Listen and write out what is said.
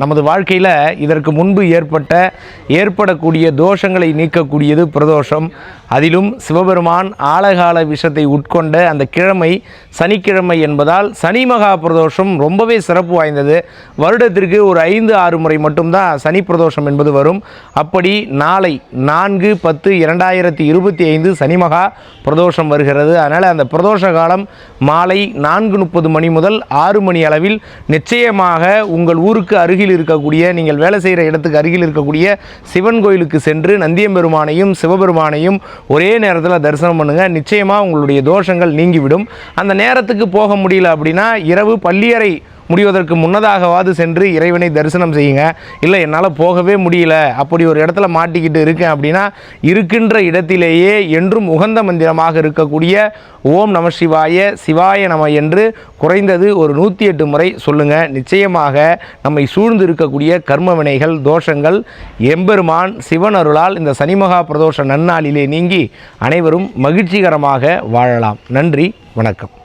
நமது வாழ்க்கையில் இதற்கு முன்பு ஏற்பட்ட ஏற்படக்கூடிய தோஷங்களை நீக்கக்கூடியது பிரதோஷம். அதிலும் சிவபெருமான் ஆழகால விஷத்தை உட்கொண்ட அந்த கிழமை சனிக்கிழமை என்பதால் சனி மகா பிரதோஷம் ரொம்பவே சிறப்பு வாய்ந்தது. வருடத்திற்கு ஒரு ஐந்து ஆறு முறை மட்டும்தான் சனி பிரதோஷம் என்பது வரும். அப்படி நாளை நான்கு பத்து இரண்டாயிரத்தி இருபத்தி ஐந்து சனி மகா பிரதோஷம் வருகிறது. அதனால் அந்த பிரதோஷ காலம் மாலை நான்கு முப்பது மணி முதல் ஆறு மணி அளவில் நிச்சயமாக உங்கள் ஊருக்கு அருகில் இருக்கக்கூடிய நீங்கள் வேலை செய்கிற இடத்துக்கு அருகில் இருக்கக்கூடிய சிவன் கோயிலுக்கு சென்று நந்தியம்பெருமானையும் சிவபெருமானையும் ஒரே நேரத்தில் தரிசனம் பண்ணுங்கள் நிச்சயமாக உங்களுடைய தோஷங்கள் நீங்கிவிடும். அந்த நேரத்துக்கு போக முடியல அப்படின்னா இரவு பள்ளியறை முடிவதற்கு முன்னதாகவாது சென்று இறைவனை தரிசனம் செய்யுங்க. இல்லை என்னால் போகவே முடியல. அப்படி ஒரு இடத்துல மாட்டிக்கிட்டு இருக்கேன் அப்படின்னா இருக்கின்ற இடத்திலேயே என்றும் உகந்த மந்திரமாக இருக்கக்கூடிய ஓம் நம சிவாய சிவாய நம என்று குறைந்தது ஒரு நூற்றி எட்டு முறை சொல்லுங்கள் நிச்சயமாக நம்மை சூழ்ந்து இருக்கக்கூடிய கர்ம வினைகள் தோஷங்கள் எம்பெருமான் சிவன் அருளால் இந்த சனிமகா பிரதோஷ நன்னாளிலே நீங்கி அனைவரும் மகிழ்ச்சிகரமாக வாழலாம். நன்றி வணக்கம்.